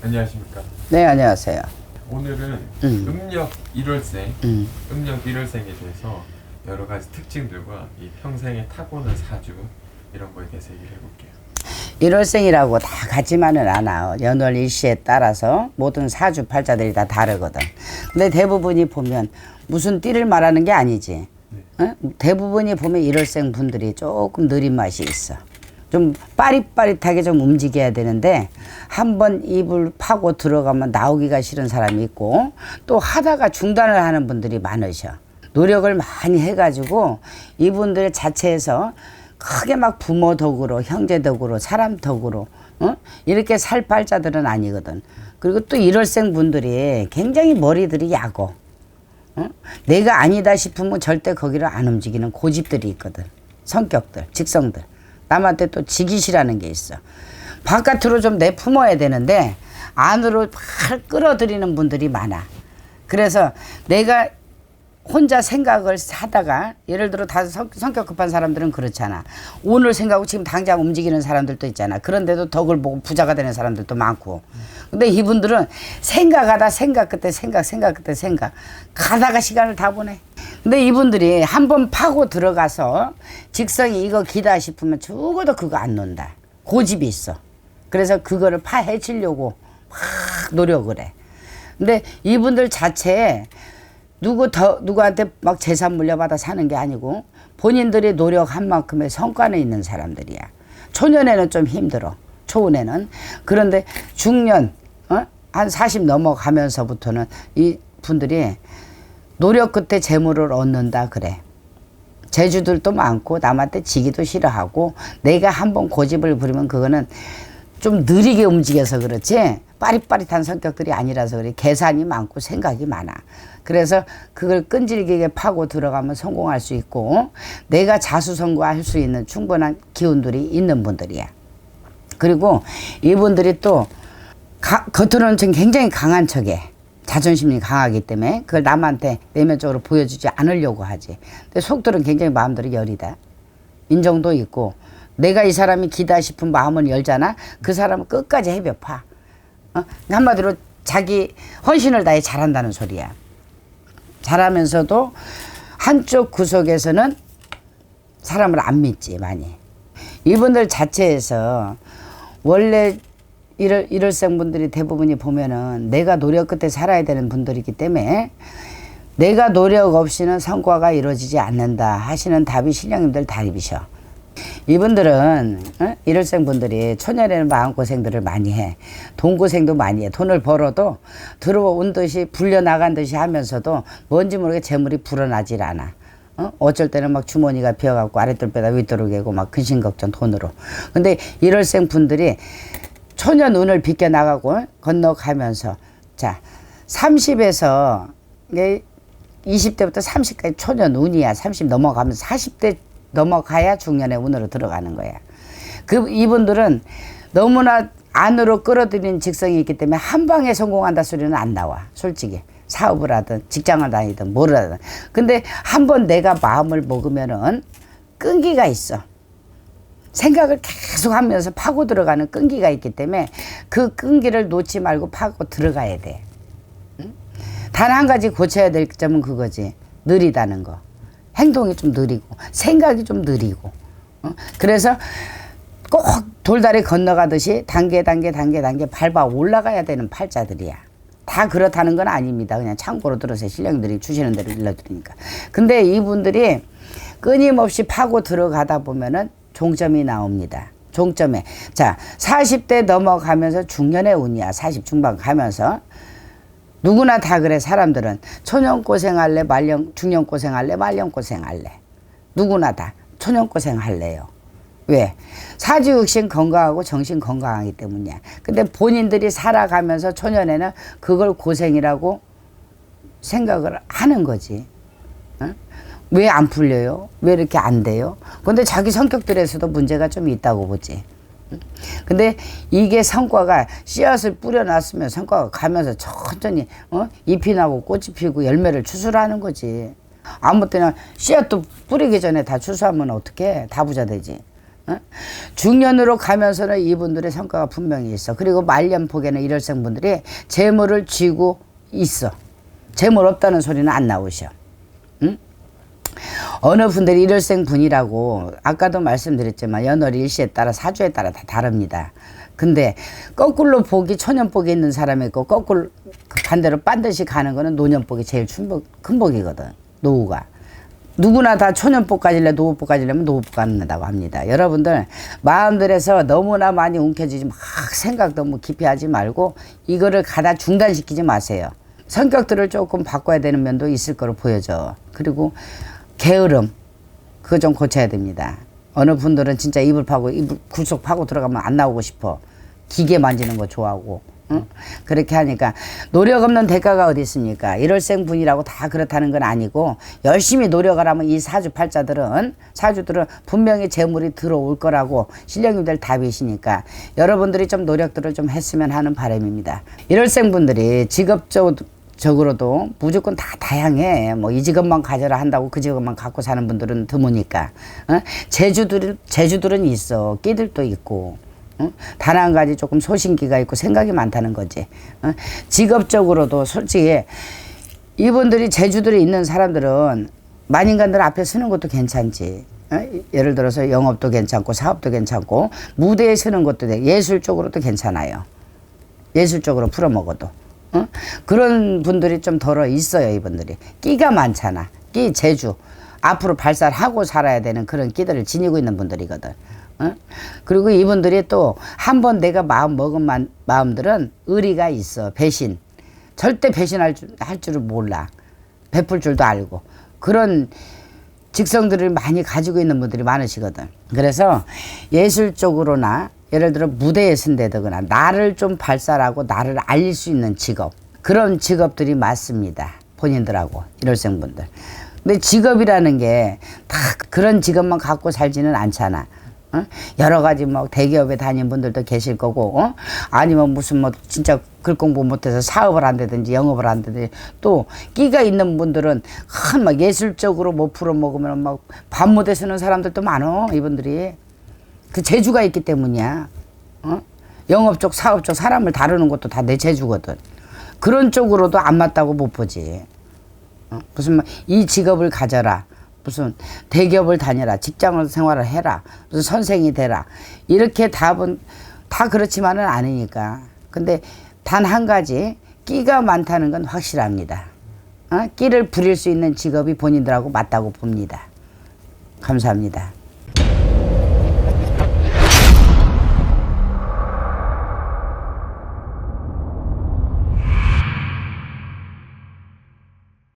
안녕하십니까. 네, 안녕하세요. 오늘은 음. 음력 1월생, 음. 음력 1월생에 대해서 여러 가지 특징들과 이 평생에 타고난 사주 이런 거에 대해서 얘기를 해볼게요. 1월생이라고 다 같지만은 않아. 연월 일시에 따라서 모든 사주 팔자들이 다 다르거든. 근데 대부분이 보면 무슨 띠를 말하는 게 아니지. 어? 대부분이 보면 1월생 분들이 조금 느린 맛이 있어. 좀 빠릿빠릿하게 좀 움직여야 되는데 한 번 입을 파고 들어가면 나오기가 싫은 사람이 있고 또 하다가 중단을 하는 분들이 많으셔. 노력을 많이 해가지고 이분들 자체에서 크게 막 부모 덕으로 형제 덕으로 사람 덕으로 어? 이렇게 살 팔자들은 아니거든. 그리고 또 1월생 분들이 굉장히 머리들이 야고 어? 내가 아니다 싶으면 절대 거기를 안 움직이는 고집들이 있거든. 성격들, 직성들. 남한테 또 지기 싫어하는 게 있어. 바깥으로 좀 내품어야 되는데 안으로 팔 끌어들이는 분들이 많아. 그래서 내가 혼자 생각을 하다가 예를 들어 다 성, 성격 급한 사람들은 그렇잖아. 오늘 생각하고 지금 당장 움직이는 사람들도 있잖아. 그런데도 덕을 보고 부자가 되는 사람들도 많고. 근데 이분들은 생각하다 생각 끝에 생각 생각 끝에 생각 가다가 시간을 다 보내. 근데 이분들이 한번 파고 들어가서 직성이 이거 기다 싶으면 죽어도 그거 안 논다. 고집이 있어. 그래서 그거를 파헤치려고 막 노력을 해. 근데 이분들 자체에 누구 더 누구한테 막 재산 물려받아 사는 게 아니고 본인들이 노력한 만큼의 성과는 있는 사람들이야. 초년에는 좀 힘들어. 초운에는 그런데 중년 어? 한 40 넘어가면서부터는 이 분들이 노력 끝에 재물을 얻는다 그래. 재주들도 많고 남한테 지기도 싫어하고 내가 한번 고집을 부리면 그거는 좀 느리게 움직여서 그렇지 빠릿빠릿한 성격들이 아니라서 그래. 계산이 많고 생각이 많아. 그래서 그걸 끈질기게 파고 들어가면 성공할 수 있고 내가 자수성가할 수 있는 충분한 기운들이 있는 분들이야. 그리고 이분들이 또 가, 겉으로는 좀 굉장히 강한 척해 자존심이 강하기 때문에 그걸 남한테 내면적으로 보여주지 않으려고 하지. 근데 속들은 굉장히 마음대로 여리다. 인정도 있고 내가 이 사람이 기다 싶은 마음을 열잖아? 그 사람은 끝까지 해벼파. 어? 한마디로 자기 헌신을 다해 잘한다는 소리야. 잘하면서도 한쪽 구석에서는 사람을 안 믿지 많이. 이분들 자체에서 원래 일월, 일월생 분들이 대부분이 보면은 내가 노력 끝에 살아야 되는 분들이기 때문에 내가 노력 없이는 성과가 이루어지지 않는다 하시는 답이 신령님들 답이셔. 이분들은 어? 일월생 분들이 초년에는 마음고생들을 많이 해. 돈고생도 많이 해. 돈을 벌어도 들어온 듯이 불려 나간 듯이 하면서도 뭔지 모르게 재물이 불어나질 않아. 어? 어쩔 때는 막 주머니가 비어갖고 아랫돌 빼다 윗도로 개고 막 근심 걱정 돈으로. 근데 일월생 분들이 초년 운을 비껴 나가고 건너가면서 자 30에서 이게 20대부터 30까지 초년 운이야. 30 넘어가면서 40대 넘어가야 중년의 운으로 들어가는 거야. 그 이분들은 너무나 안으로 끌어들이는 직성이 있기 때문에 한 방에 성공한다 소리는 안 나와. 솔직히. 사업을 하든 직장을 다니든 뭐를 하든. 근데 한 번 내가 마음을 먹으면은 끈기가 있어. 생각을 계속 하면서 파고 들어가는 끈기가 있기 때문에 그 끈기를 놓지 말고 파고 들어가야 돼. 단한 가지 고쳐야 될 점은 그거지. 느리다는 거. 행동이 좀 느리고, 생각이 좀 느리고. 어? 그래서 꼭 돌다리 건너가듯이 단계, 단계, 단계, 단계 밟아 올라가야 되는 팔자들이야. 다 그렇다는 건 아닙니다. 그냥 참고로 들어서 신령들이 주시는 대로 일러드리니까. 근데 이분들이 끊임없이 파고 들어가다 보면은 종점이 나옵니다. 종점에. 자, 40대 넘어가면서 중년의 운이야. 40 중반 가면서. 누구나 다 그래 사람들은 초년 고생할래 말년 중년 고생할래 말년 고생할래 누구나 다 초년 고생할래요 왜 사지육신 건강하고 정신 건강하기 때문이야 근데 본인들이 살아가면서 초년에는 그걸 고생이라고 생각을 하는 거지 왜 안 풀려요 왜 이렇게 안 돼요 근데 자기 성격들에서도 문제가 좀 있다고 보지 근데 이게 성과가 씨앗을 뿌려놨으면 성과가 가면서 천천히 어? 잎이 나고 꽃이 피고 열매를 추수하는 거지. 아무 때나 씨앗도 뿌리기 전에 다 추수하면 어떻게 다 부자 되지. 어? 중년으로 가면서는 이분들의 성과가 분명히 있어. 그리고 말년폭에는 일월생 분들이 재물을 쥐고 있어. 재물 없다는 소리는 안 나오셔. 어느 분들이 일월생 분이라고 아까도 말씀드렸지만 연월 일시에 따라 사주에 따라 다 다릅니다. 근데 거꾸로 복이 초년복이 있는 사람이 있고 거꾸로 그 반대로 반드시 가는 거는 노년복이 제일 큰 복이거든. 노후가. 누구나 다 초년복 가질래 노후복 가지려면 노후복 갖는다고 합니다. 여러분들 마음들에서 너무나 많이 움켜쥐지 막 생각 너무 깊이 하지 말고 이거를 가다 중단시키지 마세요. 성격들을 조금 바꿔야 되는 면도 있을 거로 보여져. 그리고 게으름 그거 좀 고쳐야 됩니다. 어느 분들은 진짜 이불 파고 이불 굴속 파고 들어가면 안 나오고 싶어. 기계 만지는 거 좋아하고. 응? 그렇게 하니까 노력 없는 대가가 어디 있습니까? 일월생 분이라고 다 그렇다는 건 아니고 열심히 노력을 하면 이 사주 팔자들은 사주들은 분명히 재물이 들어올 거라고 신령님들 답이시니까 여러분들이 좀 노력들을 좀 했으면 하는 바람입니다. 일월생 분들이 직업적으로 적으로도 무조건 다 다양해. 뭐 이 직업만 가져라 한다고 그 직업만 갖고 사는 분들은 드무니까. 어? 제주들 제주들은 있어. 끼들도 있고. 어? 단한 가지 조금 소신기가 있고 생각이 많다는 거지. 어? 직업적으로도 솔직히 이분들이 제주들에 있는 사람들은 만인간들 앞에 서는 것도 괜찮지. 어? 예를 들어서 영업도 괜찮고 사업도 괜찮고 무대에 서는 것도 돼. 예술적으로도 괜찮아요. 예술적으로 풀어먹어도. 어? 그런 분들이 좀 덜어 있어요, 이분들이. 끼가 많잖아. 끼, 재주. 앞으로 발달하고 살아야 되는 그런 끼들을 지니고 있는 분들이거든. 어? 그리고 이분들이 또 한 번 내가 마음 먹은 마, 마음들은 의리가 있어. 배신. 절대 배신할 줄, 할 줄을 몰라. 베풀 줄도 알고. 그런 직성들을 많이 가지고 있는 분들이 많으시거든. 그래서 예술적으로나 예를 들어 무대에 선대거나 나를 좀 발달하고 나를 알릴 수 있는 직업 그런 직업들이 많습니다. 본인들하고 일월생분들. 근데 직업이라는 게 다 그런 직업만 갖고 살지는 않잖아. 어? 여러 가지 뭐 대기업에 다닌 분들도 계실 거고, 어? 아니면 무슨 뭐 진짜 글 공부 못해서 사업을 한다든지 영업을 한다든지 또 끼가 있는 분들은 한막 예술적으로 뭐 풀어 먹으면 막 밤 무대 서는 사람들도 많어 이분들이 그 재주가 있기 때문이야. 어? 영업 쪽 사업 쪽 사람을 다루는 것도 다 내 재주거든. 그런 쪽으로도 안 맞다고 못 보지. 어? 무슨 뭐이 직업을 가져라. 무슨 대기업을 다녀라. 직장을 생활을 해라. 무슨 선생이 되라. 이렇게 답은 다 그렇지만은 않으니까. 근데 단 한 가지 끼가 많다는 건 확실합니다. 어? 끼를 부릴 수 있는 직업이 본인들하고 맞다고 봅니다. 감사합니다.